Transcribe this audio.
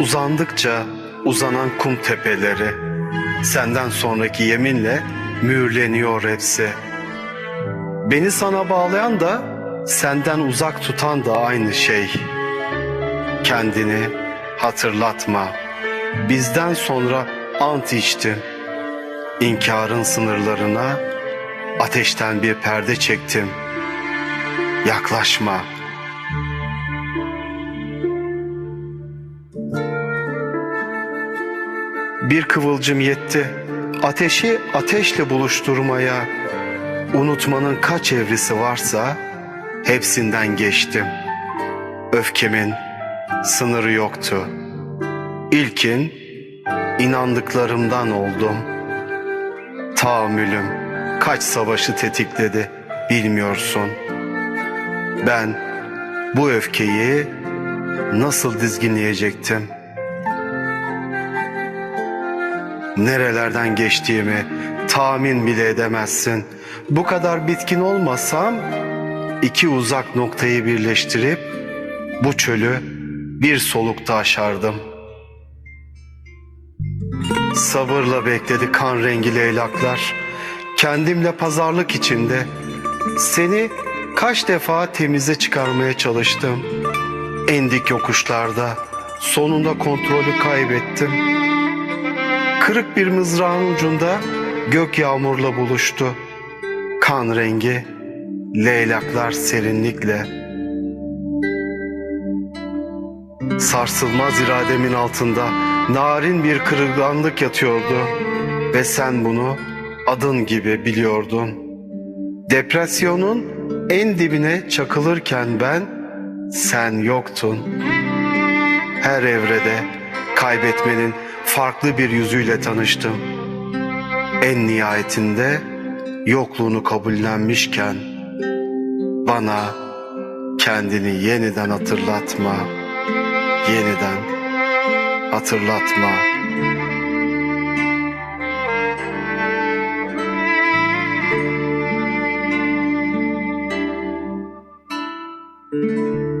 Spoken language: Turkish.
Uzandıkça uzanan kum tepeleri, senden sonraki yeminle mühürleniyor hepsi. Beni sana bağlayan da senden uzak tutan da aynı şey. Kendini hatırlatma. Bizden sonra ant içtim. İnkarın sınırlarına ateşten bir perde çektim. Yaklaşma. Bir kıvılcım yetti. Ateşi ateşle buluşturmaya. Unutmanın kaç evresi varsa hepsinden geçtim. Öfkemin sınırı yoktu. İlkin inandıklarımdan oldum. Tahammülüm kaç savaşı tetikledi bilmiyorsun. Ben bu öfkeyi nasıl dizginleyecektim? Nerelerden geçtiğimi tahmin bile edemezsin. Bu kadar bitkin olmasam iki uzak noktayı birleştirip bu çölü bir solukta aşardım. Sabırla bekledi kan rengi leylaklar. Kendimle pazarlık içinde seni kaç defa temize çıkarmaya çalıştım. En dik yokuşlarda sonunda kontrolü kaybettim. Kırık bir mızrağın ucunda gök yağmurla buluştu. Kan rengi, leylaklar serinlikle. Sarsılmaz irademin altında narin bir kırılganlık yatıyordu. Ve sen bunu adın gibi biliyordun. Depresyonun en dibine çakılırken ben, sen yoktun. Her evrede kaybetmenin farklı bir yüzüyle tanıştım. En nihayetinde yokluğunu kabullenmişken bana kendini yeniden hatırlatma, yeniden hatırlatma. Müzik